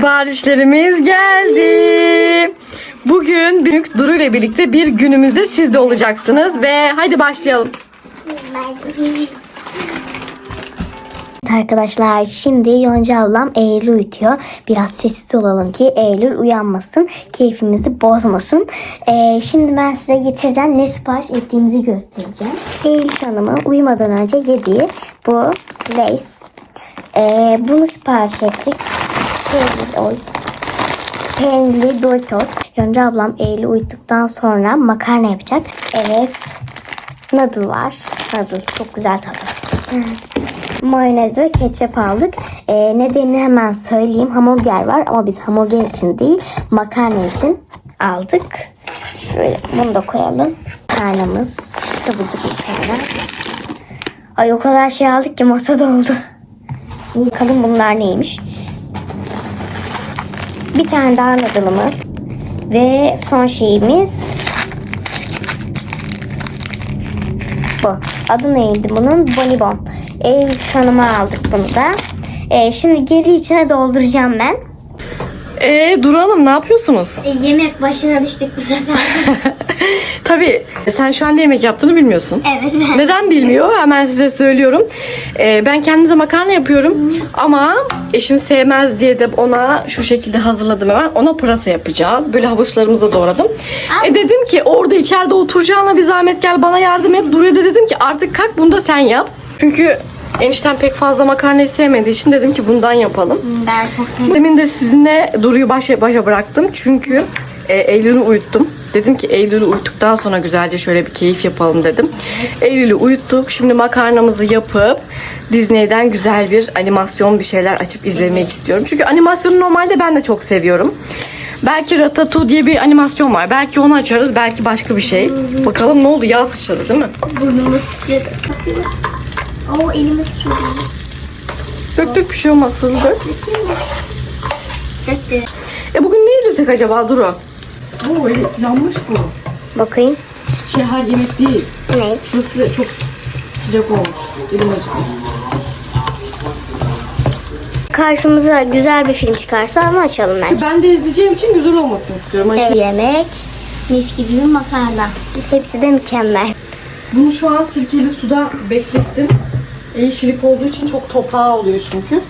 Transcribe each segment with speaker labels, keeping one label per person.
Speaker 1: Siparişlerimiz geldi. Bugün büyük Duru ile birlikte bir günümüzde siz de olacaksınız ve hadi başlayalım.
Speaker 2: Arkadaşlar şimdi Yonca ablam Eylül uyutuyor. Biraz sessiz olalım ki Eylül uyanmasın. Keyfimizi bozmasın. Ee, şimdi ben size getirden ne sipariş ettiğimizi göstereceğim. Eylül Hanım'ın uyumadan önce yediği bu Lace. Ee, bunu sipariş ettik. Peynir, oy. Peynirli Doritos. Yonca ablam Eylül uyuttuktan sonra makarna yapacak. Evet. Noodle var. Noodle çok güzel tadı mayonez ve ketçap aldık. Ee, nedenini hemen söyleyeyim. Hamburger var ama biz hamburger için değil makarna için aldık. Şöyle bunu da koyalım. Makarnamız. Sıvıcık mesela. Ay o kadar şey aldık ki masa doldu. Şimdi bakalım bunlar neymiş. Bir tane daha noodle'ımız. Ve son şeyimiz bu. Adı neydi bunun? Bonibon. Ev hanıma aldık bunu da. Ee, şimdi geri içine dolduracağım ben.
Speaker 1: Ee, Duru Hanım ne yapıyorsunuz?
Speaker 2: E, yemek başına düştük bu sefer.
Speaker 1: Tabii sen şu anda yemek yaptığını bilmiyorsun.
Speaker 2: evet ben.
Speaker 1: Neden bilmiyor? Hemen size söylüyorum. Ee, ben kendimize makarna yapıyorum. Ama eşim sevmez diye de ona şu şekilde hazırladım hemen. Ona pırasa yapacağız. Böyle havuçlarımızı doğradım. E dedim ki orada içeride oturacağına bir zahmet gel bana yardım et. Duru'ya da dedim ki artık kalk bunu da sen yap. Çünkü enişten pek fazla makarnayı sevmediği için dedim ki bundan yapalım.
Speaker 2: Ben çok.
Speaker 1: Demin de sizinle Duru'yu başa başa bıraktım. Çünkü e, Eylül'ü uyuttum. Dedim ki Eylül'ü uyuttuktan sonra güzelce şöyle bir keyif yapalım dedim. Eylül'ü uyuttuk. Şimdi makarnamızı yapıp Disney'den güzel bir animasyon bir şeyler açıp izlemek istiyorum. Çünkü animasyonu normalde ben de çok seviyorum. Belki Ratatouille diye bir animasyon var. Belki onu açarız. Belki başka bir şey. Bakalım ne oldu? Yağ sıçradı değil mi?
Speaker 2: Burnumu titredi. Oo elimi sıçradı.
Speaker 1: Dök dök bir şey olmaz. Hızlı dök. E bugün ne izlesek acaba Duru? Oo yanmış bu.
Speaker 2: Bakayım.
Speaker 1: Şey her yemek değil.
Speaker 2: Ne?
Speaker 1: Şurası çok sıcak olmuş. Elim acıdı.
Speaker 2: Karşımıza güzel bir film çıkarsa onu açalım bence.
Speaker 1: Ben de izleyeceğim için güzel olmasını istiyorum.
Speaker 2: Evet.
Speaker 1: şey-
Speaker 2: Yemek, mis gibi bir makarna. Hepsi de mükemmel.
Speaker 1: Bunu şu an sirkeli suda beklettim. Yeşillik olduğu için çok toprağı oluyor çünkü.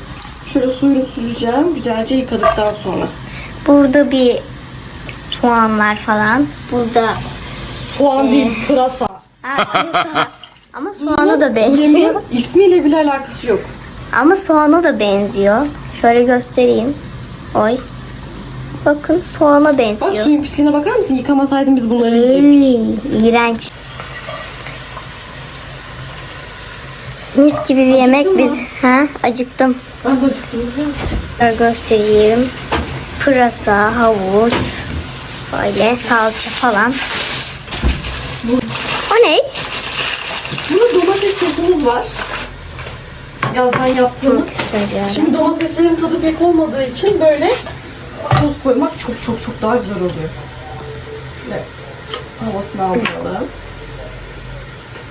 Speaker 1: Şöyle suyunu süzeceğim güzelce yıkadıktan sonra.
Speaker 2: Burada bir soğanlar falan. Burada
Speaker 1: Soğan değil, pırasa.
Speaker 2: Ha, ama soğan- ama soğana da benziyor.
Speaker 1: İsmiyle bile alakası yok.
Speaker 2: Ama soğana da benziyor. Şöyle göstereyim. Oy. Bakın soğana
Speaker 1: Bak
Speaker 2: benziyor.
Speaker 1: suyun pisliğine bakar mısın? Yıkamasaydın biz bunları yiyecektik.
Speaker 2: Iy, iğrenç. Mis gibi bir yemek biz. Ha, acıktım.
Speaker 1: Ben de acıktım.
Speaker 2: Şöyle göstereyim. Pırasa, havuç, böyle salça falan. O ne?
Speaker 1: Burada domates sosumuz var. Yazdan yaptığımız.
Speaker 2: Şöyle.
Speaker 1: Şimdi domateslerin tadı pek olmadığı için böyle tuz koymak çok çok çok daha güzel oluyor. Şöyle havasını aldıralım.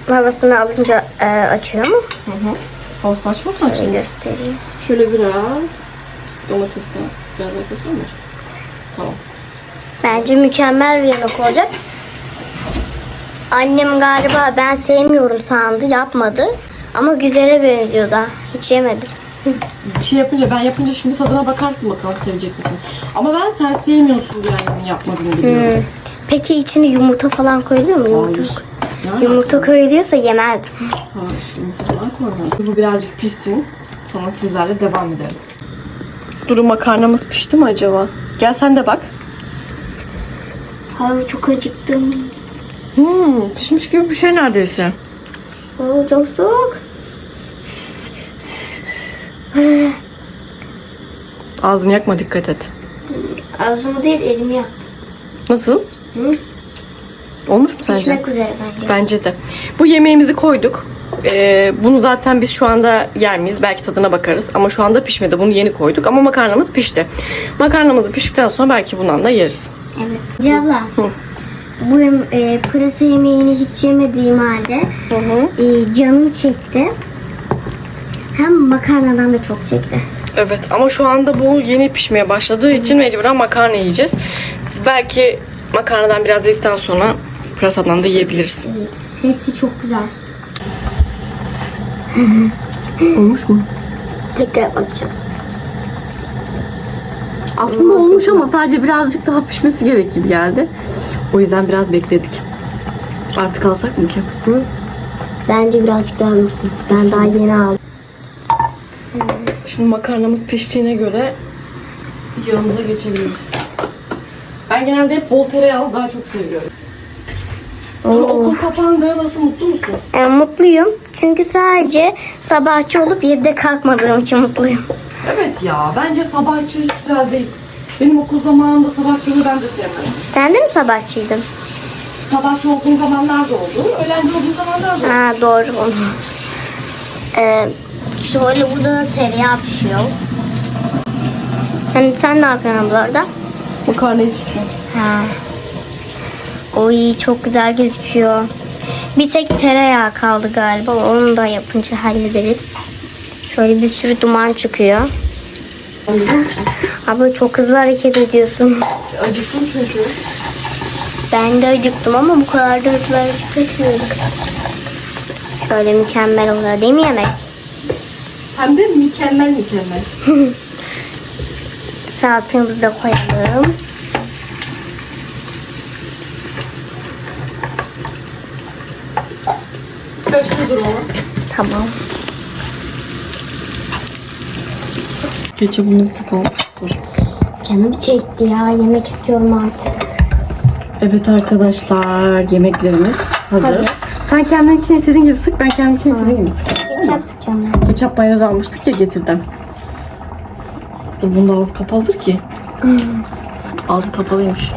Speaker 2: Havasını alınca e, açıyor mu?
Speaker 1: Hı hı. Havasını açmazsan
Speaker 2: Şöyle
Speaker 1: şimdi.
Speaker 2: göstereyim.
Speaker 1: Şöyle biraz domatesten biraz daha mı? Tamam.
Speaker 2: Bence mükemmel bir yemek olacak. Annem galiba ben sevmiyorum sandı, yapmadı. Ama güzele benziyor da. Hiç yemedim.
Speaker 1: Bir şey yapınca ben yapınca şimdi tadına bakarsın bakalım sevecek misin? Ama ben sen sevmiyorsun diye annemin yapmadığını biliyorum.
Speaker 2: Hmm. Peki içine yumurta falan koyuluyor mu? Yumurta,
Speaker 1: Hayır. Ne
Speaker 2: yumurta koyuluyorsa yemezdim.
Speaker 1: Ha işte yumurtadan koyma. Bu birazcık pişsin. Sonra sizlerle devam edelim. Duru makarnamız pişti mi acaba? Gel sen de bak.
Speaker 2: Abi çok acıktım.
Speaker 1: Hmm, pişmiş gibi bir şey neredeyse.
Speaker 2: Oo, çok soğuk.
Speaker 1: Ağzını yakma dikkat et.
Speaker 2: Ağzımı değil elimi yaktım.
Speaker 1: Nasıl?
Speaker 2: Hı?
Speaker 1: Olmuş mu sence?
Speaker 2: Pişmek üzere bence.
Speaker 1: Bence de. Bu yemeğimizi koyduk. Ee, bunu zaten biz şu anda yer miyiz? Belki tadına bakarız. Ama şu anda pişmedi. Bunu yeni koyduk. Ama makarnamız pişti. Makarnamız piştikten sonra belki bundan da yeriz.
Speaker 2: Evet. Cabla. Bu e, pırasa yemeğini hiç yemediğim halde
Speaker 1: Hı hı.
Speaker 2: e, canım çekti. Hem makarnadan da çok çekti.
Speaker 1: Evet ama şu anda bu yeni pişmeye başladığı için mecburen makarna yiyeceğiz. Belki makarnadan biraz yedikten sonra pırasadan da yiyebiliriz.
Speaker 2: Evet. Hepsi çok güzel.
Speaker 1: Olmuş mu?
Speaker 2: Tekrar bakacağım.
Speaker 1: Aslında olmuş ama sadece birazcık daha pişmesi gerek gibi geldi. O yüzden biraz bekledik. Artık alsak mı ki? Hı?
Speaker 2: Bence birazcık daha dursun. Ben daha yeni aldım.
Speaker 1: Şimdi makarnamız piştiğine göre yağımıza geçebiliriz. Ben genelde hep bol tereyağlı daha çok seviyorum. Dur, okul kapandı. Nasıl mutlu musun?
Speaker 2: E, mutluyum. Çünkü sadece sabahçı olup 7'de kalkmadığım için mutluyum.
Speaker 1: Evet ya. Bence sabahçı hiç güzel değil. Benim okul zamanında sabahçılığı ben de sevmedim.
Speaker 2: Sen de mi sabahçıydın?
Speaker 1: Sabahçı olduğum zamanlar da oldu. Öğlenci olduğum zamanlar da oldu.
Speaker 2: Ha doğru onu. Ee, şöyle burada da tereyağı pişiyor. Hani sen ne yapıyorsun abla orada?
Speaker 1: Makarnayı sütüyorum.
Speaker 2: Ha. Oy çok güzel gözüküyor. Bir tek tereyağı kaldı galiba. Onu da yapınca hallederiz. Şöyle bir sürü duman çıkıyor. Abla çok hızlı hareket ediyorsun.
Speaker 1: Acıktım çünkü.
Speaker 2: Ben de acıktım ama bu kadar da hızlı hareket etmiyorum. Şöyle mükemmel oluyor değil mi yemek?
Speaker 1: Hem de mükemmel mükemmel.
Speaker 2: Salçamızı da koyalım.
Speaker 1: Karıştır onu.
Speaker 2: Tamam.
Speaker 1: Ketçapımızı sıkalım. Dur.
Speaker 2: Canım çekti ya. Yemek istiyorum artık.
Speaker 1: Evet arkadaşlar yemeklerimiz hazır.
Speaker 2: Hazır.
Speaker 1: Sen kendininkini istediğin gibi sık ben kendimkini istediğim gibi sık.
Speaker 2: Ketçap sıkacağım ben.
Speaker 1: Ketçap mayonez almıştık ya getirden. Dur bunun da ağzı kapalıdır ki. Ağzı kapalıymış.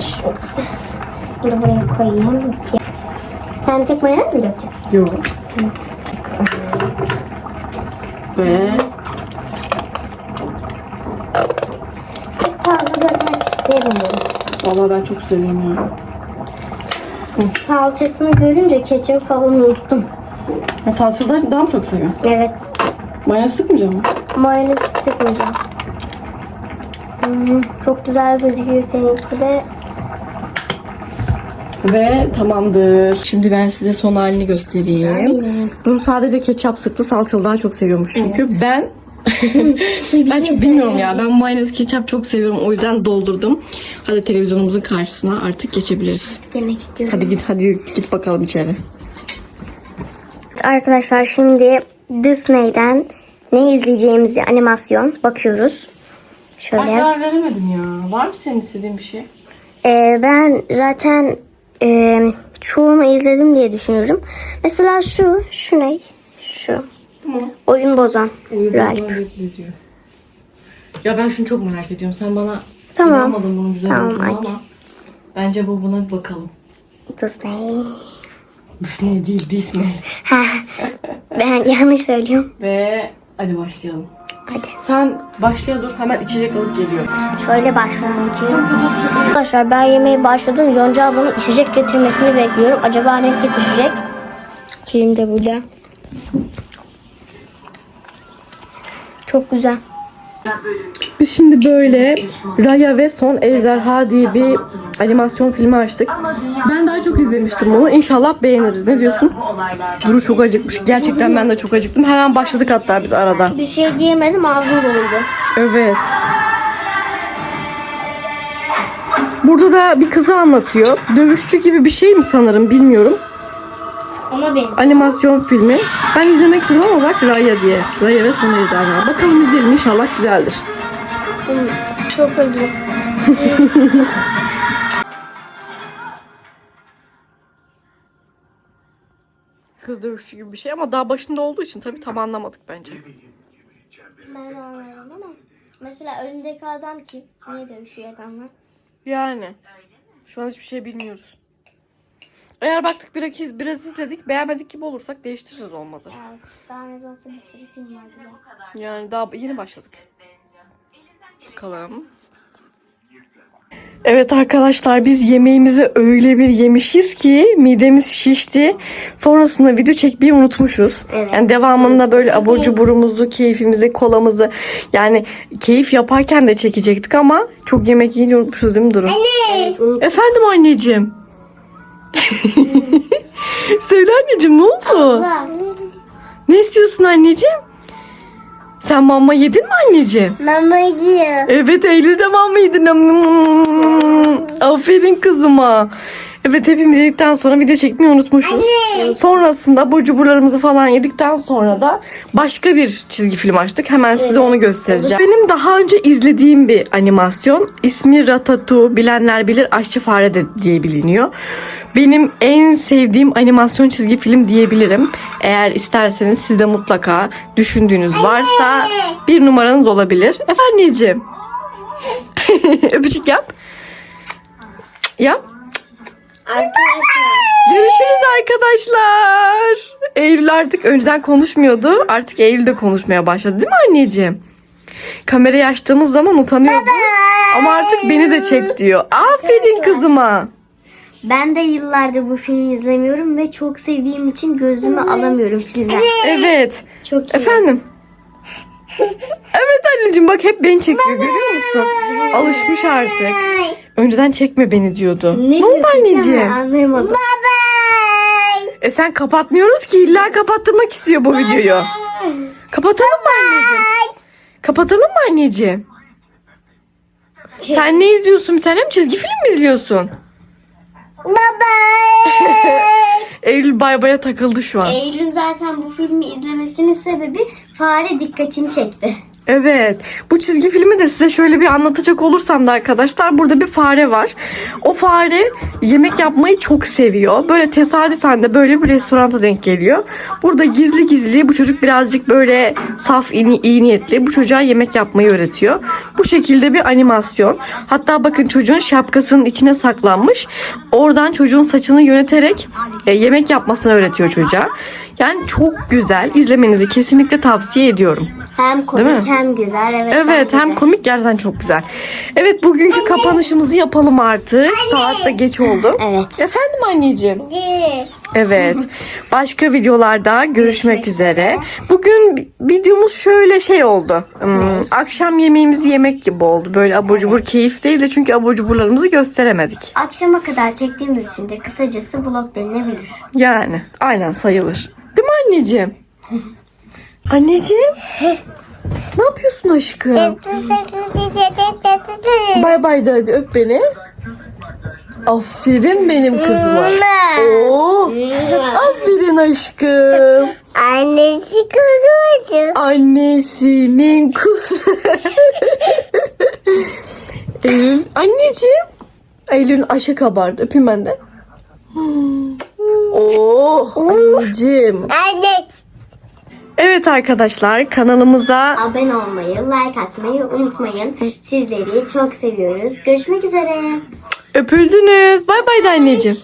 Speaker 2: Bunu da buraya koyayım. Sen tek mayonez mi dökeceksin?
Speaker 1: Yok. Ve
Speaker 2: Çok fazla dökmek istemiyorum.
Speaker 1: valla ben çok seviyorum ya.
Speaker 2: Salçasını görünce ketçap falan unuttum.
Speaker 1: Ha, salçalı daha mı çok seviyorum?
Speaker 2: Evet.
Speaker 1: Mayonez sıkmayacağım mı?
Speaker 2: Mayonez sıkmayacağım. Hmm, çok güzel gözüküyor seninki de.
Speaker 1: Ve tamamdır. Şimdi ben size son halini göstereyim.
Speaker 2: Aynen.
Speaker 1: Nur sadece ketçap sıktı. Salçalı daha çok seviyormuş çünkü. Ben
Speaker 2: Bir
Speaker 1: ben
Speaker 2: şey
Speaker 1: çok bilmiyorum ya. Ben mayonez ketçap çok seviyorum. O yüzden doldurdum. Hadi televizyonumuzun karşısına artık geçebiliriz.
Speaker 2: Yemek istiyorum.
Speaker 1: Hadi git hadi git bakalım içeri.
Speaker 2: Arkadaşlar şimdi Disney'den ne izleyeceğimizi animasyon bakıyoruz. Şöyle.
Speaker 1: veremedim ya. Var mı senin istediğin bir şey?
Speaker 2: Ee, ben zaten e, çoğunu izledim diye düşünüyorum. Mesela şu, şu ne? Şu.
Speaker 1: Tamam.
Speaker 2: Oyun bozan. Ralph.
Speaker 1: diyor. Ya ben şunu çok merak ediyorum. Sen bana
Speaker 2: Tamam.
Speaker 1: inanmadın bunun güzel
Speaker 2: Tamam,
Speaker 1: olduğunu
Speaker 2: aç.
Speaker 1: ama bence bu buna bir bakalım.
Speaker 2: Disney.
Speaker 1: Disney değil Disney.
Speaker 2: Ha, ben yanlış söylüyorum.
Speaker 1: Ve hadi başlayalım.
Speaker 2: Hadi.
Speaker 1: Sen başlaya dur hemen içecek alıp geliyorum.
Speaker 2: Şöyle.
Speaker 1: Kapat şurayı.
Speaker 2: Arkadaşlar ben yemeğe başladım. Yonca ablanın içecek getirmesini bekliyorum. Acaba ne getirecek? Film de burada. Çok güzel.
Speaker 1: Biz şimdi böyle Raya ve Son Ejderha diye bir animasyon filmi açtık. Ben daha çok izlemiştim bunu. İnşallah beğeniriz. Ne diyorsun? Duru çok acıkmış. Gerçekten ben de çok acıktım. Hemen başladık hatta biz arada.
Speaker 2: Bir şey diyemedim ağzım doluydu.
Speaker 1: Evet. Burada da bir kızı anlatıyor. Dövüşçü gibi bir şey mi sanırım bilmiyorum.
Speaker 2: Ona benziyor.
Speaker 1: Animasyon filmi. Ben izlemek istedim ama bak Raya diye. Raya ve Son Ejderha. Bakalım izleyelim inşallah güzeldir.
Speaker 2: Çok acı.
Speaker 1: Kız dövüşçü gibi bir şey ama daha başında olduğu için tabii tam anlamadık bence.
Speaker 2: Ben anladım ama mesela önündeki adam kim? Niye dövüşüyor adamla?
Speaker 1: Yani. Şu an hiçbir şey bilmiyoruz. Eğer baktık biraz, iz- biraz izledik beğenmedik gibi olursak değiştiririz olmadı.
Speaker 2: Daha ne olsa bir sürü film.
Speaker 1: Yani daha yeni başladık. Bakalım. Evet arkadaşlar biz yemeğimizi öyle bir yemişiz ki midemiz şişti. Sonrasında video çekmeyi unutmuşuz.
Speaker 2: Evet.
Speaker 1: Yani devamında böyle abur cuburumuzu, keyfimizi, kolamızı yani keyif yaparken de çekecektik ama çok yemek yiyince unutmuşuz değil mi Duru?
Speaker 2: Evet,
Speaker 1: Efendim anneciğim. Söyle anneciğim ne oldu? Ne istiyorsun anneciğim? Sen mama yedin mi anneciğim?
Speaker 2: Mamacığım.
Speaker 1: Evet Eylül de mama yedin. Aferin kızıma. Evet hepimiz yedikten sonra video çekmeyi unutmuşuz. Sonrasında bu cuburlarımızı falan yedikten sonra da başka bir çizgi film açtık. Hemen size onu göstereceğim. Benim daha önce izlediğim bir animasyon. İsmi Ratatouille. Bilenler bilir Aşçı Fare de diye biliniyor. Benim en sevdiğim animasyon çizgi film diyebilirim. Eğer isterseniz siz de mutlaka düşündüğünüz varsa bir numaranız olabilir. Efendiciğim. Öpücük yap. Yap. Görüşürüz arkadaşlar. Eylül artık önceden konuşmuyordu. Artık Eylül de konuşmaya başladı değil mi anneciğim? Kamerayı açtığımız zaman utanıyordu. Ama artık beni de çek diyor. Aferin kızıma.
Speaker 2: Ben de yıllardır bu filmi izlemiyorum ve çok sevdiğim için gözümü alamıyorum filmden.
Speaker 1: Evet.
Speaker 2: Çok iyi.
Speaker 1: Efendim. Evet anneciğim bak hep beni çekiyor görüyor musun? Alışmış artık. Önceden çekme beni diyordu. Ne,
Speaker 2: diyor
Speaker 1: oldu anneciğim?
Speaker 2: ama Anlayamadım.
Speaker 1: E sen kapatmıyoruz ki illa kapattırmak istiyor bu videoyu. Kapatalım mı anneciğim? Kapatalım mı anneciğim? Sen ne izliyorsun bir tanem? Çizgi film mi izliyorsun? Eylül bay baya takıldı şu an.
Speaker 2: Eylül zaten bu filmi izlemesinin sebebi fare dikkatini çekti.
Speaker 1: Evet. Bu çizgi filmi de size şöyle bir anlatacak olursam da arkadaşlar burada bir fare var. O fare yemek yapmayı çok seviyor. Böyle tesadüfen de böyle bir restoranta denk geliyor. Burada gizli gizli bu çocuk birazcık böyle saf iyi, iyi niyetli bu çocuğa yemek yapmayı öğretiyor. Bu şekilde bir animasyon. Hatta bakın çocuğun şapkasının içine saklanmış. Oradan çocuğun saçını yöneterek e, yemek yapmasını öğretiyor çocuğa. Yani çok güzel. İzlemenizi kesinlikle tavsiye ediyorum.
Speaker 2: Hem komik
Speaker 1: mi?
Speaker 2: hem güzel. Evet,
Speaker 1: Evet hem
Speaker 2: de.
Speaker 1: komik gerçekten çok güzel. Evet bugünkü kapanışımızı yapalım artık. Saat de geç oldu.
Speaker 2: Evet.
Speaker 1: Efendim anneciğim. Evet. Başka videolarda görüşmek üzere. Bugün videomuz şöyle şey oldu. Hmm, akşam yemeğimizi yemek gibi oldu. Böyle abur cubur keyif değil de çünkü abur cuburlarımızı gösteremedik.
Speaker 2: Akşama kadar çektiğimiz için de kısacası vlog denilebilir.
Speaker 1: Yani aynen sayılır. Değil mi anneciğim? Anneciğim? Ne yapıyorsun aşkım? Bay bay de hadi öp beni. Aferin benim kızıma. Oo, aferin aşkım.
Speaker 2: Annesi kuzucu.
Speaker 1: Annesinin kuzu. Eylül, anneciğim. Eylül'ün aşı kabardı. Öpeyim ben de. Hmm. Oh, anneciğim.
Speaker 2: Anne.
Speaker 1: Evet arkadaşlar kanalımıza
Speaker 2: Abone olmayı, like atmayı unutmayın. Sizleri çok seviyoruz. Görüşmek üzere.
Speaker 1: Öpüldünüz. Bay bay de anneciğim.